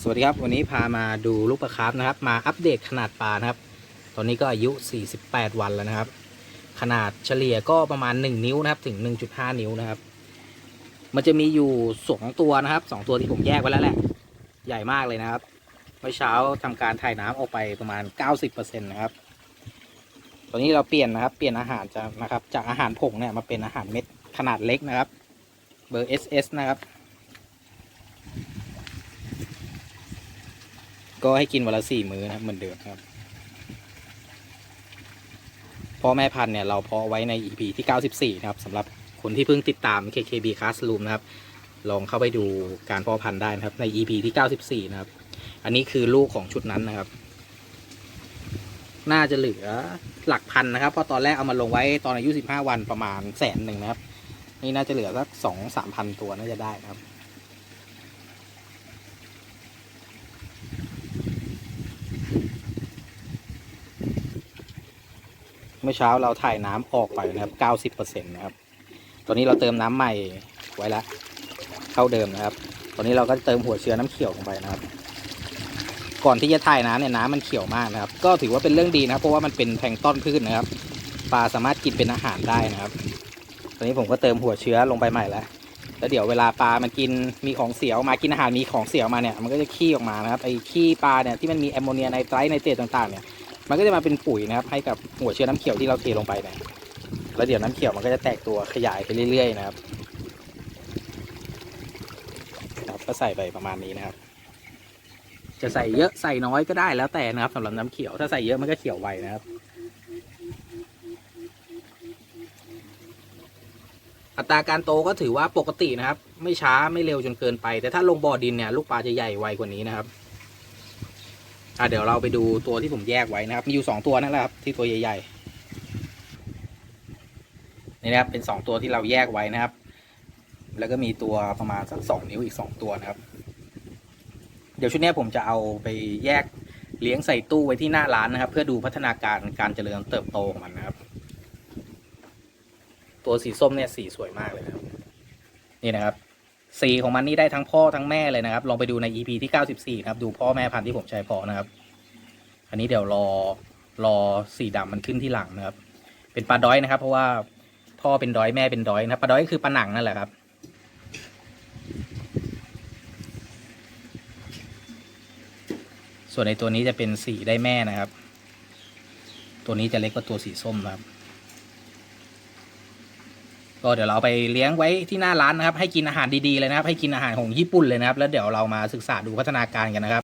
สวัสดีครับ วันนี้พามาดูลูกปลาคาร์ฟนะครับ มาอัปเดตขนาดปลานะครับ ตอนนี้ก็อายุ 48 วันแล้วนะครับ ขนาดเฉลี่ยก็ประมาณ 1 นิ้วนะครับ ถึง 1.5 นิ้วนะครับ มันจะมีอยู่2ตัวนะครับ 2 ตัวที่ผมแยกไว้แล้วแหละ ใหญ่มากเลยนะครับ เมื่อเช้าทำการถ่ายน้ำออกไปประมาณ 90%นะครับ ตอนนี้เราเปลี่ยนนะครับ เปลี่ยนอาหารจากนะครับ จากอาหารผงเนี่ยมาเป็นอาหารเม็ดขนาดเล็กนะครับ เบอร์ SS นะครับ ก็ให้กินวันละสี่มื้อนะครับเหมือนเดิมครับพ่อแม่พันธุ์เนี่ยเราเพาะไว้ใน EP ที่ 94 นะครับสำหรับคนที่เพิ่งติดตาม KKB Classroom นะครับ ลองเข้าไปดูการเพาะพันธุ์ได้นะครับใน EP ที่ 94 นะครับ อันนี้คือลูกของชุดนั้นนะครับ น่าจะเหลือหลักพันนะครับ เพราะตอนแรกเอามาลงไว้ตอนอายุ 15 วันประมาณแสนหนึ่งนะครับ นี่น่าจะเหลือสักสองสามพันตัวน่าจะได้นะครับ เมื่อเช้าเราถ่ายน้ำออกไปนะครับ 90%นะครับ ตอนนี้เราเติมน้ำใหม่ไว้แล้วเข้าเดิมนะครับ ตอนนี้เราก็เติมหัวเชื้อน้ำเขียวลงไปนะครับ ก่อนที่จะถ่ายน้ำเนี่ยน้ำมันเขียวมากนะครับ ก็ถือว่าเป็นเรื่องดีนะครับ เพราะว่ามันเป็นแพลงต้นพืชนะครับ ปลาสามารถกินเป็นอาหารได้นะครับ ตอนนี้ผมก็เติมหัวเชื้อลงไปใหม่แล้ว แล้วเดี๋ยวเวลาปลามันกินมีของเสียออกมากินอาหารมีของเสียออกมาเนี่ยมันก็จะขี้ออกมานะครับไอ้ขี้ปลาเนี่ยที่มันมีแอมโมเนียไนไตรท์ไนเตรตต่างๆเนี่ยมันก็จะมาเป็นปุ๋ยนะครับให้กับหัวเชื้อน้ำเขียวที่เราเทลงไปเนี่ยแล้วเดี๋ยวน้ำเขียวมันก็จะแตกตัวขยายไปเรื่อยๆนะครับครับก็ใส่ไปประมาณนี้นะครับ จะใส่เยอะใส่น้อยก็ได้แล้วแต่นะครับสำหรับน้ำเขียวถ้าใส่เยอะมันก็เขียวไวนะครับ อัตราการโตก็ถือว่าปกตินะครับ ไม่ช้าไม่เร็วจนเกินไป แต่ถ้าลงบ่อดินเนี่ยลูกปลาจะใหญ่ไวกว่านี้นะครับอะเดี๋ยวเราไปดูตัวที่ผมแยกไว้นะครับ มีอยู่สองตัวนั่นแหละครับที่ตัวใหญ่ๆนี่นะครับเป็นสองตัวที่เราแยกไว้นะครับ แล้วก็มีตัวประมาณสักสองนิ้วอีกสองตัวนะครับ เดี๋ยวชุดนี้ผมจะเอาไปแยกเลี้ยงใส่ตู้ไว้ที่หน้าร้านนะครับ เพื่อดูพัฒนาการการเจริญเติบโตของมันนะครับ ตัวสีส้มเนี่ยสีสวยมากเลยครับ นี่นะครับ สีของมันนี่ได้ทั้งพ่อทั้งแม่เลยนะครับ ลองไปดูใน EP ที่ 94 นะครับ ดูพ่อแม่พันธุ์ที่ผมใช้พอนะครับ อันนี้เดี๋ยวรอรอสีดำมันขึ้นที่หลังนะครับ เป็นปลาด้อยนะครับ เพราะว่าพ่อเป็นด้อยแม่เป็นด้อยนะครับปลาด้อยก็คือปลาหนังนั่นแหละครับส่วนในตัวนี้จะเป็นสีได้แม่นะครับ ตัวนี้จะเล็กกว่าตัวสีส้มครับ ก็เดี๋ยวเราไปเลี้ยงไว้ที่หน้าร้านนะครับ ให้กินอาหารดีๆเลยนะครับ ให้กินอาหารของญี่ปุ่นเลยนะครับ แล้วเดี๋ยวเรามาศึกษาดูพัฒนาการกันนะครับ